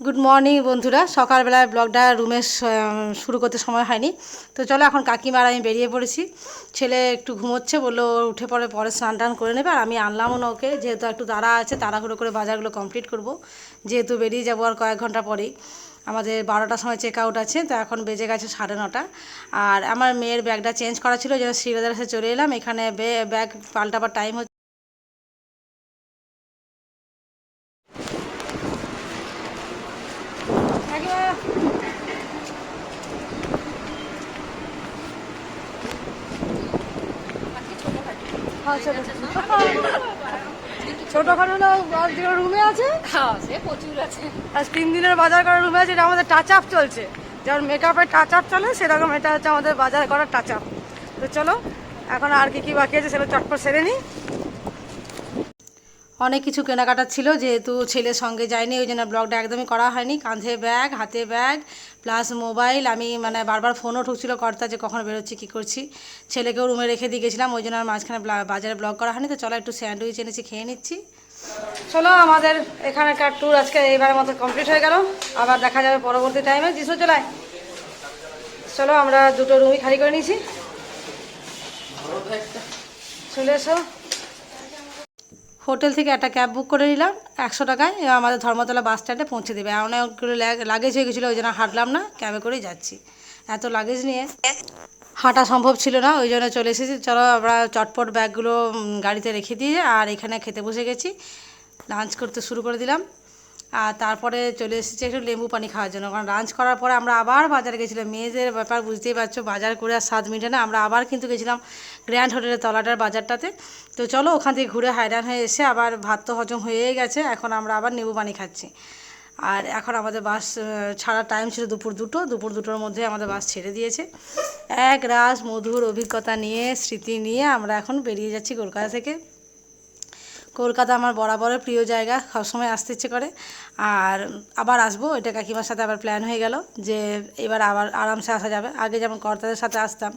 Good morning বন্ধুরা। সকালবেলায় ব্লগটা রুমে শুরু করতে সময় হয়নি। তো চলো এখন কাকিমার আমি বেরিয়ে পড়েছি। ছেলে একটু ঘুমোচ্ছে, বলল উঠে পরে পরে স্নান টান করে নেবে, আর আমি আনলামও না ওকে। যেহেতু একটু তাড়া আছে, তাড়াহুড়ো করে বাজারগুলো কমপ্লিট করব। যেহেতু বেরিয়ে যাব আর কয়েক ঘণ্টা পরেই। আমাদের বারোটার সময় চেক আউট আছে, তো এখন বেজে গেছে সাড়ে নটা। আর আমার মেয়ের ব্যাগটা চেঞ্জ করা ছিল, যেন শ্রীবাজার চলে এলাম। এখানে ব্যাগ পাল্টাবার টাইম হচ্ছে ছোটখাটো না রুমে আছে আজ তিন দিনের বাজার করার রুমে আছে এটা আমাদের টাচ আপ চলছে। যেমন মেকআপের টাচ আপ চলে সেরকম এটা হচ্ছে আমাদের বাজার করার টাচ আপ তো চলো এখন আর কি কি বাকি আছে সেগুলো চটপট সেরে নিই। অনেক কিছু কেনাকাটা ছিল, যেহেতু ছেলের সঙ্গে যায়নি ওই জন্য ব্লগটা একদমই করা হয়নি। কাঁধে ব্যাগ, হাতে ব্যাগ প্লাস মোবাইল আমি মানে বারবার ফোনও ঠুকছিল কর্তা যে কখন বেরোচ্ছি, কী করছি। ছেলেকেও রুমে রেখে দিয়ে গেছিলাম, ওই জন্য আর মাঝখানে বাজারে ব্লগ করা হয়নি, তো চলো একটু স্যান্ডউইচ এনেছি, খেয়ে নিচ্ছি। চলো আমাদের এখানকার ট্যুর আজকে এইবারের মতো কমপ্লিট হয়ে গেল। আবার দেখা যাবে পরবর্তী টাইমে যিশু চলায় চলো আমরা দুটো রুমই খালি করে নিয়েছি। চলে এসো। হোটেল থেকে একটা ক্যাব বুক করে নিলাম, একশো টাকায় আমাদের ধর্মতলা বাস স্ট্যান্ডে পৌঁছে দেবে। অনেকগুলো লাগেজ হয়ে গেছিল, ওই জন্য হাঁটলাম না, ক্যাবে করেই যাচ্ছি। এত লাগেজ নিয়ে হাঁটা সম্ভব ছিল না, ওই জন্য চলে এসেছি। চলো, আমরা চটপট ব্যাগগুলো গাড়িতে রেখে দিয়ে আর এখানে খেতে বসে গেছি। লাঞ্চ করতে শুরু করে দিলাম। আর তারপরে চলে এসেছি একটু লেবু পানি খাওয়ার জন্য। কারণ লাঞ্চ করার পরে আমরা আবার বাজারে গেছিলাম। মেয়েদের ব্যাপার বুঝতেই পারছ, বাজার করে আর স্বাদ মিটে না। আমরা আবার কিন্তু গেছিলাম গ্র্যান্ড হোটেলের তলাটার বাজারটাতে। তো চলো ওখান থেকে ঘুরে হায়রান হয়ে এসে আবার ভাত তো হজম হয়েই গেছে। এখন আমরা আবার লেবু পানি খাচ্ছি। আর এখন আমাদের বাস ছাড়ার টাইম ছিল দুপুর দুটো। দুপুর দুটোর মধ্যে আমাদের বাস ছেড়ে দিয়েছে। এক রাস মধুর অভিজ্ঞতা নিয়ে, স্মৃতি নিয়ে আমরা এখন বেরিয়ে যাচ্ছি কলকাতা থেকে। কলকাতা আমার বরাবরের প্রিয় জায়গা, সবসময় আসতে ইচ্ছে করে। আর আবার আসব, এটা কাকিমার সাথে আবার প্ল্যান হয়ে গেল যে এবার আবার আরামসে আসা যাবে। আগে যেমন কর্তাদের সাথে আসতাম,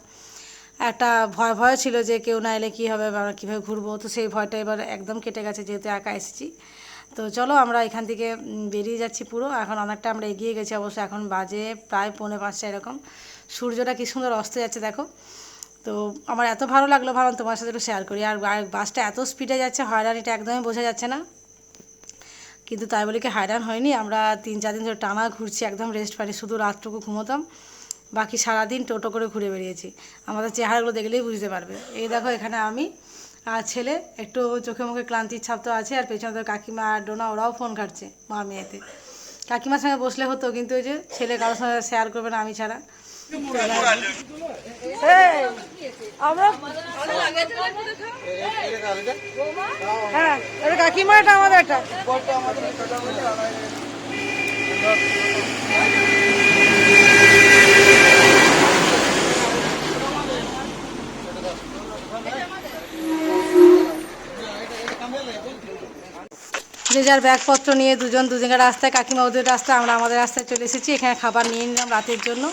একটা ভয় ভয় ছিল যে কেউ না এলে কী হবে আমরা কীভাবে ঘুরবো, তো সেই ভয়টা এবার একদম কেটে গেছে যেহেতু একা এসেছি। তো চলো আমরা এখান থেকে বেরিয়ে যাচ্ছি পুরো। এখন অনেকটা আমরা এগিয়ে গেছি অবশ্য, এখন বাজে প্রায় পৌনে পাঁচটা এরকম। সূর্যটা কী সুন্দর অস্ত যাচ্ছে দেখো। তো আমার এত ভালো লাগল ভাবলাম তোমার সাথে একটু শেয়ার করি। আর বাসটা এত স্পিডে যাচ্ছে, হয়রানিটা একদমই বোঝা যাচ্ছে না। কিন্তু তাই বলে কি হয়রান হয়নি, আমরা তিন চার দিন ধরে টানা ঘুরছি, একদম রেস্ট পাইনি, শুধু রাতটুকু ঘুমোতাম। বাকি সারাদিন টোটো করে ঘুরে বেরিয়েছি আমাদের চেহারাগুলো দেখলেই বুঝতে পারবে। এই দেখো এখানে আমি আর ছেলে, একটু চোখে মুখে ক্লান্তির ছাপ তো আছে, আর পেছনে তো কাকিমা আর ডোনা, ওরাও ফোন ঘাটছে মা মেয়েতে। কাকিমার সঙ্গে বসলে হতো, কিন্তু ওই যে ছেলে কারোর সঙ্গে শেয়ার করবে না আমি ছাড়া। হ্যাঁ আমাদের একটা যে যার ব্যাগপত্র নিয়ে দুজন দুজনের রাস্তায়, কাকিমা ওদের রাস্তায়, আমরা আমাদের রাস্তায় চলে এসেছি। এখানে খাবার নিয়ে নিলাম রাতের জন্য।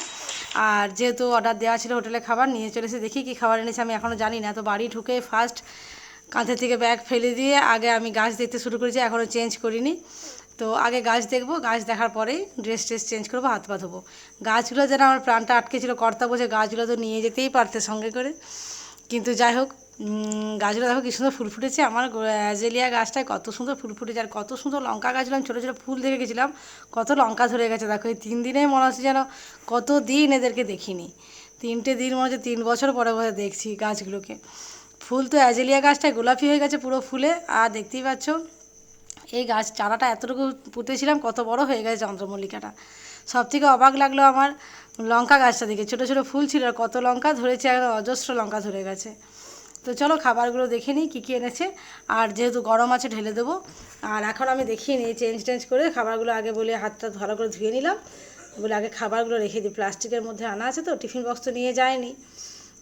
আর যেহেতু অর্ডার দেওয়া ছিল হোটেলে খাবার, নিয়ে চলে এসে দেখি কি খাবার এনেছে, আমি এখনও জানি না। তো বাড়ি ঢুকে ফার্স্ট কাঁধে থেকে ব্যাগ ফেলে দিয়ে আগে আমি গাছ দেখতে শুরু করেছি এখনও চেঞ্জ করিনি। তো আগে গাছ দেখব, গাছ দেখার পরেই ড্রেস ট্রেস চেঞ্জ করব, হাত পা ধোবো। গাছগুলো যেন আমার প্রাণটা আটকে ছিল, কর্তা বসে গাছগুলো তো নিয়ে যেতেই পারতে সঙ্গে করে। কিন্তু যাই হোক গাছগুলো দেখো কি সুন্দর ফুল ফুটেছে। আমার অ্যাজেলিয়া গাছটায় কত সুন্দর ফুল ফুটেছে আর কত সুন্দর লঙ্কা আমি ছোটো ছোটো ফুল দেখে গেছিলাম। কত লঙ্কা ধরে গেছে, দেখো এই তিন দিনেই মনে হচ্ছে যেন কত দিন এদেরকে দেখিনি। তিনটে দিন মনে হচ্ছে তিন বছর পরে পরে দেখছি গাছগুলোকে। ফুল তো অ্যাজেলিয়া গাছটায় গোলাপি হয়ে গেছে পুরো ফুলে, আর দেখতেই পাচ্ছ এই গাছ চারাটা এতটুকু পুঁতেছিলাম, কত বড় হয়ে গেছে চন্দ্রমল্লিকাটা। সব থেকে অবাক লাগল আমার লঙ্কা গাছটা দেখে। ছোটো ছোটো ফুল ছিল আর কত লঙ্কা ধরেছে, একদম অজস্র লঙ্কা ধরে গেছে। তো চলো খাবারগুলো দেখে নিই কী কী এনেছে। আর যেহেতু গরম আছে ঢেলে দেবো। আর এখন আমি দেখিয়ে নিই চেঞ্জ টেঞ্জ করে খাবারগুলো আগে বলে হাতটা ভালো করে ধুয়ে নিলাম। বলে আগে খাবারগুলো রেখে দিই। প্লাস্টিকের মধ্যে আনা আছে তো, টিফিন বক্স তো নিয়ে যায়নি।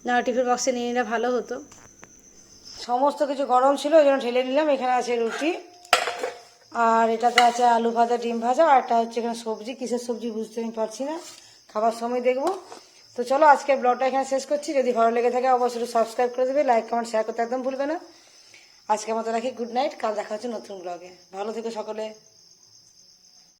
না, টিফিন বক্সে নিয়ে নিলে ভালো হতো। সমস্ত কিছু গরম ছিল, ওই জন্য ঢেলে নিলাম। এখানে আছে রুটি, আর এটাতে আছে আলু ভাজা, ডিম ভাজা, আর একটা হচ্ছে এখানে সবজি। কিসের সবজি বুঝতে আমি পারছি না। খাবার সময় দেখব। তো চলো আজকের ব্লগটা এখানে শেষ করছি। যদি ভালো লেগে থাকে, অবশ্যই সাবস্ক্রাইব করে দেবে লাইক কমেন্ট শেয়ার করতে একদম ভুলবে না। আজকের মতো রাখি গুড নাইট কাল দেখা হচ্ছে নতুন ব্লগে ভালো থেকো সকলে।